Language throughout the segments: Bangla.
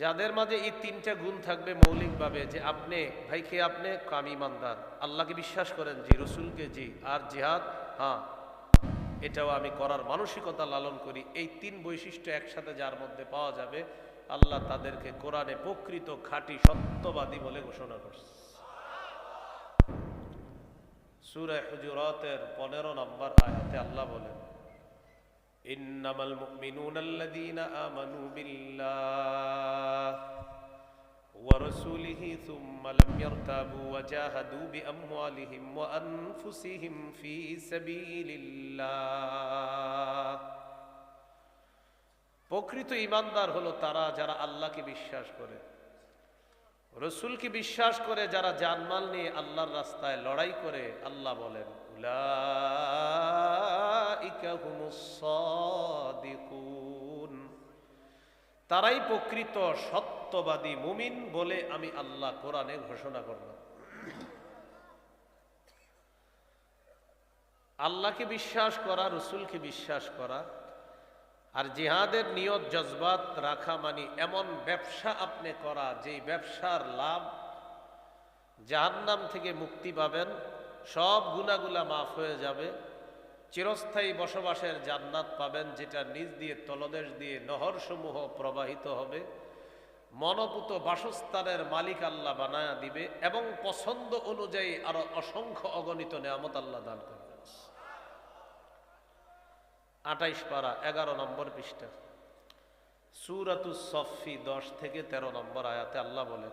যাদের মাঝে এই তিনটা গুণ থাকবে মৌলিকভাবে, যে আপনি, ভাই খেয়ে আপনি? কামিমানদার আল্লাহকে বিশ্বাস করেন, জি, রসুলকে, জি। আর জিহাদ? হ্যাঁ। এটাও আমি করার মানসিকতা লালন করি। এই তিন বৈশিষ্ট্য একসাথে যার মধ্যে পাওয়া যাবে, আল্লাহ তাদেরকে কোরআনে প্রকৃত খাঁটি সত্যবাদী বলে ঘোষণা করছে। সুরে হুজুরতের পনেরো নম্বর আয়াতে আল্লাহ বলেন, ইন্নামাল মুমিনুন আল্লাযীনা আমানু বিল্লাহ। ورسوله ثم لم يرتابوا وجاهدوا بأموالهم وأنفسهم في سبيل الله প্রকৃত ইমানদার হলো তারা যারা আল্লাহকে বিশ্বাস করে রসুলকে বিশ্বাস করে যারা জানমাল নিয়ে আল্লাহর রাস্তায় লড়াই করে আল্লাহ বলেন উলাইকা হুমুস সাদিকুন। তারাই প্রকৃত সত্যবাদী মুমিন বলে আমি আল্লাহ কোরআনে ঘোষণা করলাম। আল্লাহকে বিশ্বাস করা, রসুলকে বিশ্বাস করা আর জিহাদের নিয়ত, জজবাত রাখা মানে এমন ব্যবসা আপনি করা, যেই ব্যবসার লাভ জাহান্নাম থেকে মুক্তি পাবেন, সব গুণাগুলা মাফ হয়ে যাবে। চিরস্থায়ী বসবাসের জান্নাত পাবেন, যেটা নিজ দিয়ে, তলদেশ দিয়ে, নহরসমূহ প্রবাহিত হবে। মনোপুত বাসস্থানের মালিক আল্লাহ বানায়া দিবে এবং পছন্দ অনুযায়ী আরও অসংখ্য অগণিত নেয়ামত আল্লাহ দান করবে আটাইশ পারা, এগারো নম্বর পৃষ্ঠা। সুরাতু সফি দশ থেকে তেরো নম্বর আয়াতে আল্লাহ বলেন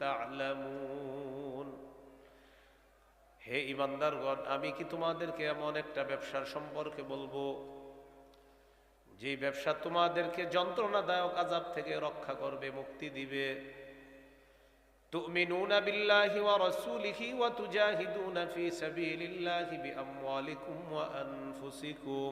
تعلمون হে ইমানদারগণ আমি কি তোমাদেরকে এমন একটা ব্যবসার সম্পর্কে বলবো যে ব্যবসা তোমাদেরকে যন্ত্রণাদায়ক আজাব থেকে রক্ষা করবে মুক্তি দিবে تؤمنون بالله ورسوله وتجاهدون في سبيل الله بأموالكم وأنفسكم